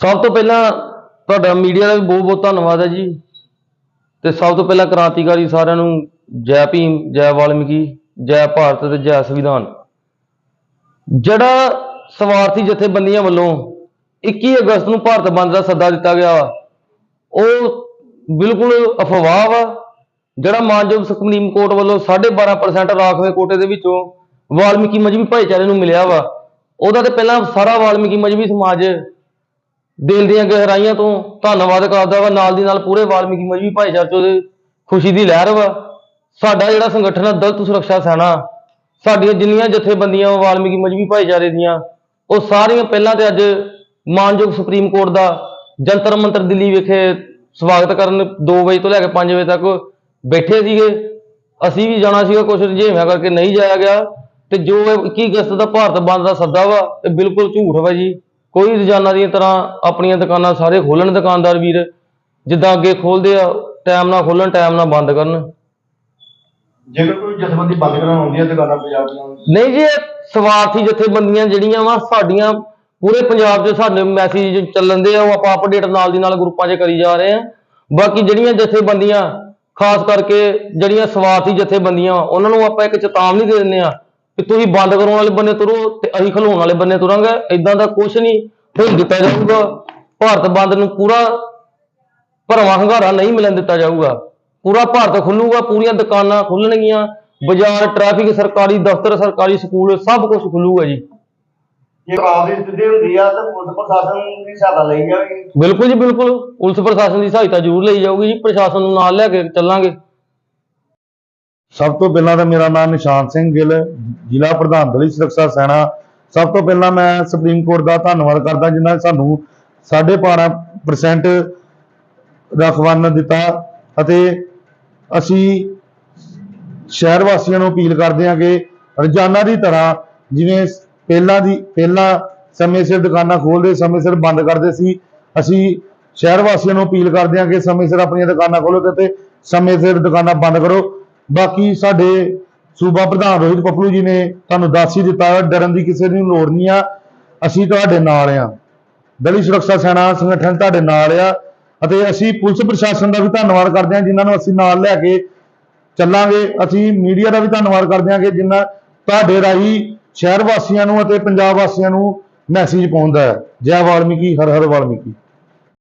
ਸਭ ਤੋਂ ਪਹਿਲਾਂ ਤੁਹਾਡਾ ਮੀਡੀਆ ਦਾ ਵੀ ਬਹੁਤ ਬਹੁਤ ਧੰਨਵਾਦ ਹੈ ਜੀ। ਤੇ ਸਭ ਤੋਂ ਪਹਿਲਾਂ ਕ੍ਰਾਂਤੀਕਾਰੀ ਸਾਰਿਆਂ ਨੂੰ ਜੈ ਭੀਮ, ਜੈ ਵਾਲਮੀਕੀ, ਜੈ ਭਾਰਤ ਤੇ ਜੈ ਸੰਵਿਧਾਨ। ਜਿਹੜਾ ਸਵਾਰਥੀ ਜਥੇਬੰਦੀਆਂ ਵੱਲੋਂ 21 ਅਗਸਤ ਨੂੰ ਭਾਰਤ ਬੰਦ ਦਾ ਸੱਦਾ ਦਿੱਤਾ ਗਿਆ ਵਾ, ਉਹ ਬਿਲਕੁਲ ਅਫਵਾਹ ਵਾ। ਜਿਹੜਾ ਮਾਨਯੋਗ ਸੁਪਰੀਮ ਕੋਰਟ ਵੱਲੋਂ 12.5% ਰਾਖਵੇਂ ਕੋਟੇ ਦੇ ਵਿੱਚੋਂ ਵਾਲਮੀਕੀ ਮਜਬੀ ਭਾਈਚਾਰੇ ਨੂੰ ਮਿਲਿਆ ਵਾ, ਉਹਦਾ ਤੇ ਪਹਿਲਾਂ ਸਾਰਾ ਵਾਲਮੀਕੀ ਮਜਬੀ ਸਮਾਜ ਦਿਲ ਦੀਆਂ ਗਹਿਰਾਈਆਂ ਤੋਂ ਧੰਨਵਾਦ ਕਰਦਾ ਵਾ, ਨਾਲ ਦੀ ਨਾਲ ਪੂਰੇ ਵਾਲਮੀਕੀ ਮਜਬੀ ਭਾਈਚਾਰੇ ਚੋਂ ਉਹਦੇ ਖੁਸ਼ੀ ਦੀ ਲਹਿਰ ਵਾ। ਸਾਡਾ ਜਿਹੜਾ ਸੰਗਠਨ ਆ ਦਲਤ ਸੁਰੱਖਿਆ ਸੈਨਾ, ਸਾਡੀਆਂ ਜਿੰਨੀਆਂ ਜਥੇਬੰਦੀਆਂ ਵਾ, ਵਾਲਮੀਕੀ ਮਜਬੀ ਭਾਈਚਾਰੇ ਦੀਆਂ, ਉਹ ਸਾਰੀਆਂ ਪਹਿਲਾਂ ਤੇ ਅੱਜ ਮਾਨਯੋਗ ਸੁਪਰੀਮ ਕੋਰਟ ਦਾ ਜੰਤਰ ਮੰਤਰ ਦਿੱਲੀ ਵਿਖੇ ਸਵਾਗਤ ਕਰਨ 2 ਵਜੇ ਤੋਂ ਲੈ ਕੇ 5 ਵਜੇ ਤੱਕ ਬੈਠੇ ਸੀਗੇ। ਅਸੀਂ ਵੀ ਜਾਣਾ ਸੀਗਾ, ਕੁਛ ਰੁਝੇਵਿਆਂ ਕਰਕੇ ਨਹੀਂ ਜਾਇਆ ਗਿਆ। ਤੇ ਜੋ ਇਹ 21 ਅਗਸਤ ਦਾ ਭਾਰਤ ਬੰਦ ਦਾ ਸੱਦਾ ਵਾ, ਇਹ ਬਿਲਕੁਲ ਝੂਠ ਵਾ ਜੀ। ਕੋਈ ਰੋਜ਼ਾਨਾ ਦੀਆਂ ਤਰ੍ਹਾਂ ਆਪਣੀਆਂ ਦੁਕਾਨਾਂ ਸਾਰੇ ਖੋਲਣ ਦੁਕਾਨਦਾਰ ਵੀਰ ਜਿੱਦਾਂ ਅੱਗੇ ਖੋਲਦੇ ਆ ਟਾਈਮ ਨਾਲ ਖੋਲਣ ਟਾਈਮ ਨਾਲ ਬੰਦ ਕਰਨ। ਜੇਕਰ ਕੋਈ ਜਥੇਬੰਦੀ ਬੰਦ ਕਰਾਉਣ ਆਉਂਦੀ ਹੈ ਦੁਕਾਨਾਂ ਪੰਜਾਬ ਦੀਆਂ ਨਹੀਂ ਜੀ ਇਹ ਸਵਾਰਥੀ ਜਥੇਬੰਦੀਆਂ ਜਿਹੜੀਆਂ ਵਾ ਸਾਡੀਆਂ ਪੂਰੇ ਪੰਜਾਬ 'ਚ ਸਾਡੇ ਮੈਸੇਜ ਚੱਲਣ ਦੇ ਆ ਉਹ ਆਪਾਂ ਅਪਡੇਟ ਨਾਲ ਦੀ ਨਾਲ ਗਰੁੱਪਾਂ 'ਚ ਕਰੀ ਜਾ ਰਹੇ ਆ। ਬਾਕੀ ਜਿਹੜੀਆਂ ਜਥੇਬੰਦੀਆਂ ਖਾਸ ਕਰਕੇ ਜਿਹੜੀਆਂ ਸਵਾਰਥੀ ਜਥੇਬੰਦੀਆਂ ਉਹਨਾਂ ਨੂੰ ਆਪਾਂ ਇੱਕ ਚੇਤਾਵਨੀ ਦੇ ਦਿੰਦੇ ਆ ਕਿ ਤੁਸੀਂ ਬੰਦ ਕਰਾਉਣ ਵਾਲੇ ਬੰਨੇ ਤੁਰੋ ਤੇ ਅਸੀਂ ਖਲਾਉਣ ਵਾਲੇ ਬੰਨੇ ਤੁਰਾਂਗੇ ਇਦਾਂ ਦਾ ਕੁਝ ਨਹੀਂ ਹੋਣ ਦਿੱਤਾ ਜਾਊਗਾ ਭਾਰਤ ਬੰਦ ਨੂੰ ਪੂਰਾ ਭਰਵਾਂ ਹੰਗਾਰਾ ਨਹੀਂ ਮਿਲਣ ਦਿੱਤਾ ਜਾਊਗਾ ਪੂਰਾ ਭਾਰਤ ਖੁੱਲੂਗਾ ਪੂਰੀਆਂ ਦੁਕਾਨਾਂ ਖੁੱਲਣਗੀਆਂ ਬਾਜ਼ਾਰ ਟ੍ਰੈਫਿਕ ਸਰਕਾਰੀ ਦਫ਼ਤਰ ਸਰਕਾਰੀ ਸਕੂਲ ਸਭ ਕੁਝ ਖੁੱਲੂਗਾ ਜੀ। ਜੇ ਆਪ ਦੀ ਸਥਿਤੀ ਹੁੰਦੀ ਆ ਤਾਂ ਪੁਲਿਸ ਪ੍ਰਸ਼ਾਸਨ ਦੀ ਸਹਾਇਤਾ ਲਈ ਜਾਵੇਗੀ। ਬਿਲਕੁਲ ਜੀ ਬਿਲਕੁਲ ਪੁਲਿਸ ਪ੍ਰਸ਼ਾਸਨ ਦੀ ਸਹਾਇਤਾ ਜ਼ਰੂਰ ਲਈ ਜਾਊਗੀ ਜੀ ਪ੍ਰਸ਼ਾਸਨ ਨੂੰ ਨਾਲ ਲੈ ਕੇ ਚੱਲਾਂਗੇ। ਸਭ ਤੋਂ ਪਹਿਲਾਂ ਤਾਂ ਮੇਰਾ ਨਾਮ ਨਿਸ਼ਾਨ ਸਿੰਘ ਗਿੱਲ, ਜ਼ਿਲ੍ਹਾ ਪ੍ਰਧਾਨ ਦਲਿਤ ਸੁਰੱਖਿਆ ਸੈਨਾ। ਸਭ ਤੋਂ ਪਹਿਲਾਂ ਮੈਂ ਸੁਪਰੀਮ ਕੋਰਟ ਦਾ ਧੰਨਵਾਦ ਕਰਦਾ ਜਿਨ੍ਹਾਂ ਨੇ ਸਾਨੂੰ 12.5% ਰਖਵਾਨ ਦਿੱਤਾ ਅਤੇ ਅਸੀਂ ਸ਼ਹਿਰ ਵਾਸੀਆਂ ਨੂੰ ਅਪੀਲ ਕਰਦੇ ਹਾਂ ਕਿ ਰੋਜ਼ਾਨਾ ਦੀ ਤਰ੍ਹਾਂ ਜਿਵੇਂ ਪਹਿਲਾਂ ਦੀ, ਪਹਿਲਾਂ ਸਮੇਂ ਸਿਰ ਦੁਕਾਨਾਂ ਖੋਲਦੇ ਸਮੇਂ ਸਿਰ ਬੰਦ ਕਰਦੇ ਸੀ, ਅਸੀਂ ਸ਼ਹਿਰ ਵਾਸੀਆਂ ਨੂੰ ਅਪੀਲ ਕਰਦੇ ਹਾਂ ਕਿ ਸਮੇਂ ਸਿਰ ਆਪਣੀਆਂ ਦੁਕਾਨਾਂ ਖੋਲੋ ਤੇ ਤੇ ਸਮੇਂ ਸਿਰ ਦੁਕਾਨਾਂ ਬੰਦ ਕਰੋ। ਬਾਕੀ ਸਾਡੇ ਸੂਬਾ ਪ੍ਰਧਾਨ ਰੋਹਿਤ ਪੱਪਲੂ ਜੀ ਨੇ ਤੁਹਾਨੂੰ ਦੱਸ ਹੀ ਦਿੱਤਾ ਹੈ, ਡਰਨ ਦੀ ਕਿਸੇ ਦੀ ਲੋੜ ਨਹੀਂ ਆ। ਅਸੀਂ ਤੁਹਾਡੇ ਨਾਲ ਆ। ਦਲੀ ਸੁਰੱਖਿਆ ਸੈਨਾ ਸੰਗਠਨ ਤੁਹਾਡੇ ਨਾਲ ਆ ਅਤੇ ਅਸੀਂ ਪੁਲਿਸ ਪ੍ਰਸ਼ਾਸਨ ਦਾ ਵੀ ਧੰਨਵਾਦ ਕਰਦੇ ਹਾਂ, ਜਿਨ੍ਹਾਂ ਨੂੰ ਅਸੀਂ ਨਾਲ ਲੈ ਕੇ ਚੱਲਾਂਗੇ। ਅਸੀਂ ਮੀਡੀਆ ਦਾ ਵੀ ਧੰਨਵਾਦ ਕਰਦੇ ਹਾਂ ਕਿ ਜਿਨ੍ਹਾਂ ਤੁਹਾਡੇ ਰਾਹੀਂ ਸ਼ਹਿਰ ਵਾਸੀਆਂ ਨੂੰ ਅਤੇ ਪੰਜਾਬ ਵਾਸੀਆਂ ਨੂੰ ਮੈਸੇਜ ਪਹੁੰਚਦਾ ਹੈ। ਜੈ ਵਾਲਮੀਕੀ, ਹਰ ਹਰ ਵਾਲਮੀਕੀ।